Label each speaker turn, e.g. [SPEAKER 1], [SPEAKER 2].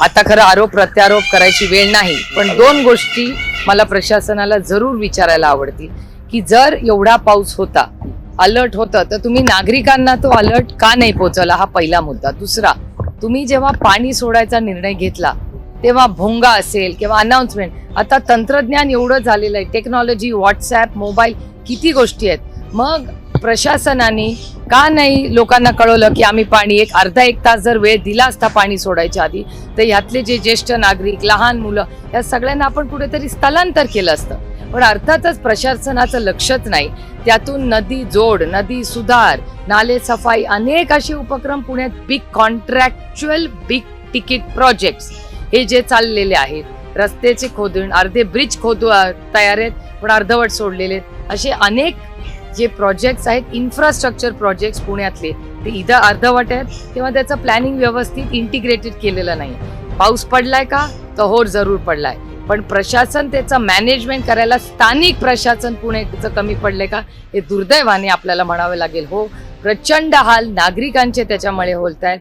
[SPEAKER 1] आता खरं आरोप प्रत्यारोप करायची वेळ नाही. पण दोन गोष्टी मला प्रशासनाला जरूर विचारायला आवडतील की जर एवढा पाऊस होता अलर्ट होतं तर तुम्ही नागरिकांना तो अलर्ट का नाही पोहोचवला? हा पहिला मुद्दा. दुसरा तुम्ही जेव्हा पाणी सोडायचा निर्णय घेतला तेव्हा भोंगा असेल किंवा अनाउन्समेंट आता तंत्रज्ञान एवढं झालेलं आहे टेक्नॉलॉजी व्हॉट्सॲप मोबाईल किती गोष्टी आहेत. मग प्रशासनाने का नाही लोकांना कळवलं की आम्ही पाणी एक अर्धा एक तास जर वेळ दिला असता पाणी सोडायच्या आधी तर ह्यातले जे ज्येष्ठ नागरिक लहान मुलं या सगळ्यांना आपण कुठेतरी स्थलांतर केलं असतं. पण अर्थातच प्रशासनाचं लक्षच नाही. त्यातून नदी जोड नदी सुधार नाले सफाई अनेक असे उपक्रम पुण्यात big contractual big ticket projects हे जे चाललेले आहेत. रस्त्याचे खोदून अर्धे ब्रिज खोदू तयार आहेत पण अर्धवट सोडलेले आहेत. असे अनेक जे प्रोजेक्ट्स आहेत इन्फ्रास्ट्रक्चर प्रोजेक्ट्स पुण्यातले ते इथं अर्धवट आहेत किंवा त्याचं प्लॅनिंग व्यवस्थित इंटिग्रेटेड केलेलं नाही. पाऊस पडलाय का? तर होर जरूर पडलाय. पण प्रशासन त्याचं मॅनेजमेंट करायला स्थानिक प्रशासन पुण्याचं कमी पडले का? हे दुर्दैवाने आपल्याला म्हणावं लागेल. हो प्रचंड हाल नागरिकांचे त्याच्यामुळे होत आहेत.